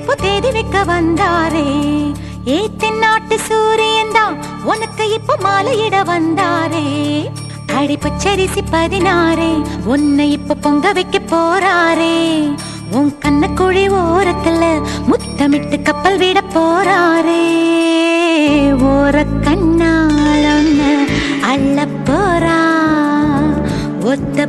தேதி வைக்க வந்தாரே. ஏ தென்னாட்டு சூரியன் தான் உனக்கு இப்ப மாலையிட வந்தாரே. அடிப்பச்சரிசி பதினாறே உன்னை இப்ப பொங்க வைக்க போறாரே. உன் கண்ணக்குழி ஓரத்துல முத்தமிட்டு கப்பல் விட போறாரே. ஓர கண்ணாள அள்ள போறா. ஒத்த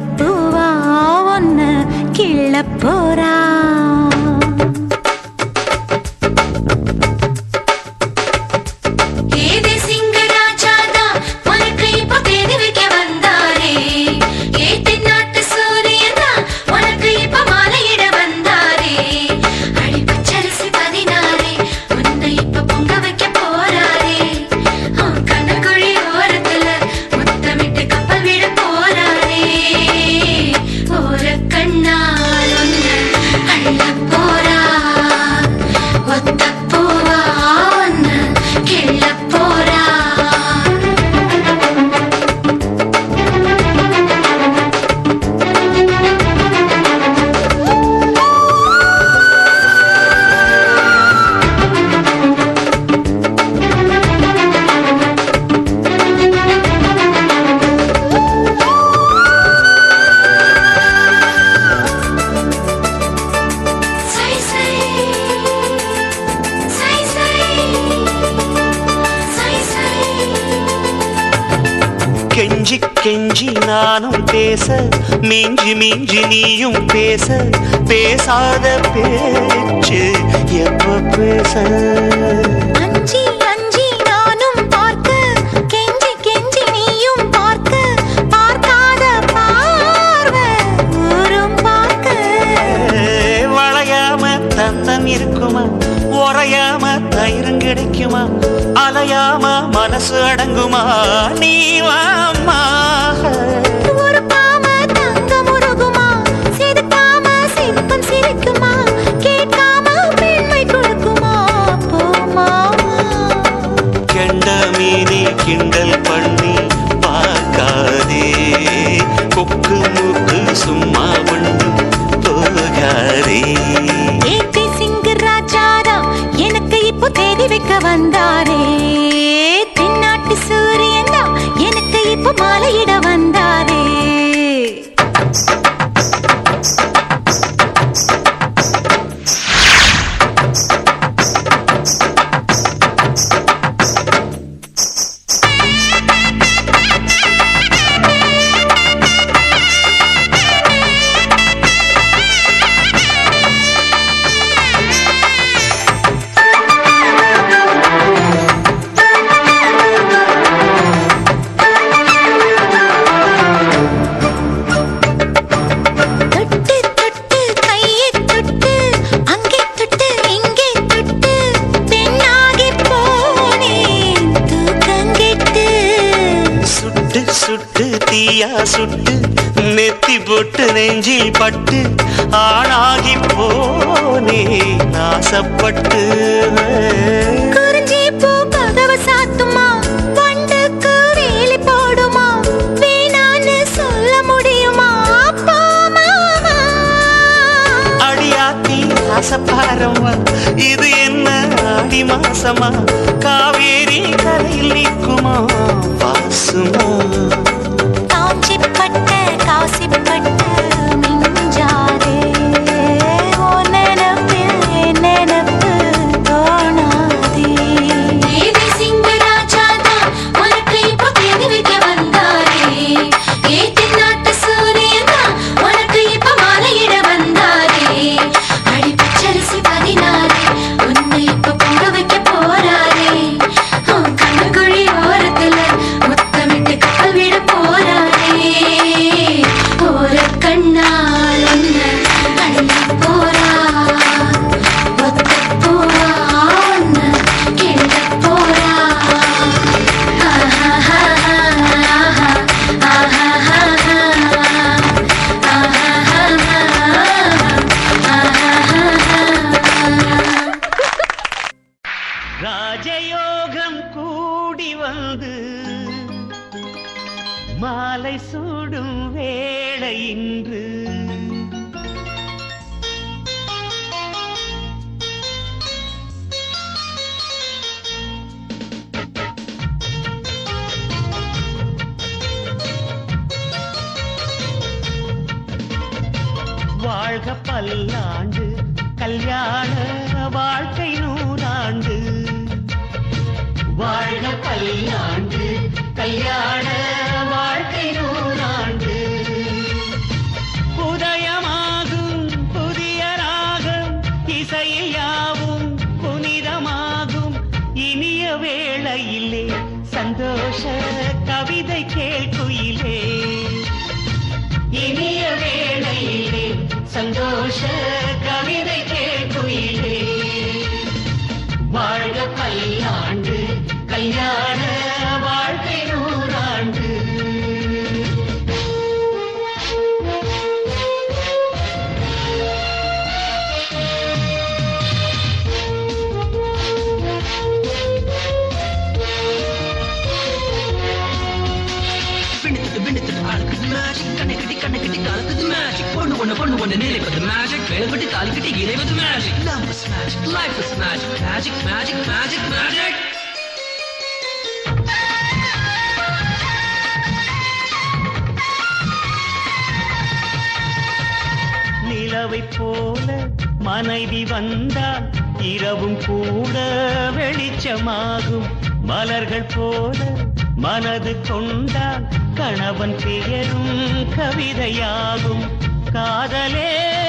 கெஞ்சி நானும் பேச மிஞ்சி மிஞ்சி நீயும் பேச பேசாத பேச்சு எப்ப பேச? அஞ்சி அஞ்சி நானும் பார்க்க கெஞ்சி கெஞ்சி நீயும் பார்க்க பார்க்காத பார்வை பார்க்க. வளையாம தந்தம் இருக்குமா? உறையாம தயிரும் கிடைக்குமா? அலையாம மனசு அடங்குமா? நீ வாம்மா நெத்தி போட்டு நெஞ்சில் பட்டு ஆணாகி போனே நாசப்பட்டு. குறிஞ்சி பூ கதவை சாத்துமா? வண்டுக்கு வேலி போடுமா? வேணான்னு சொல்ல முடியுமா? அடியாத்தி ஆசப்பாரம்மா இது என்ன ஆடி மாசமா காவேரி கரையில் நிற்குமா? வாசுமா. மாலை சூடும் வேளை இன்று. வாழ்க பல்லாண்டு கல்யாண வாழ்க்கை நூறாண்டு. வாழ்க பல்லாண்டு கல்யாண வாழ்க்கை magic, மேஜிக் வேலை கட்டி தாலி கட்டி இறைவது magic, love is magic, life is magic, magic. Magic magic magic நிலவைப் போல மனைவி வந்தால் இரவும் கூட வெளிச்சமாகும். மலர்கள் போல மனது கொண்டால் கணவன் பெயரும் கவிதையாகும். காதலே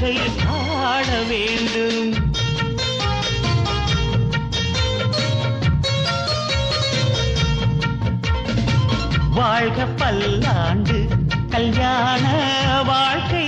வகையில் ஆட வேண்டும். வாழ்க பல்லாண்டு கல்யாண வாழ்க்கை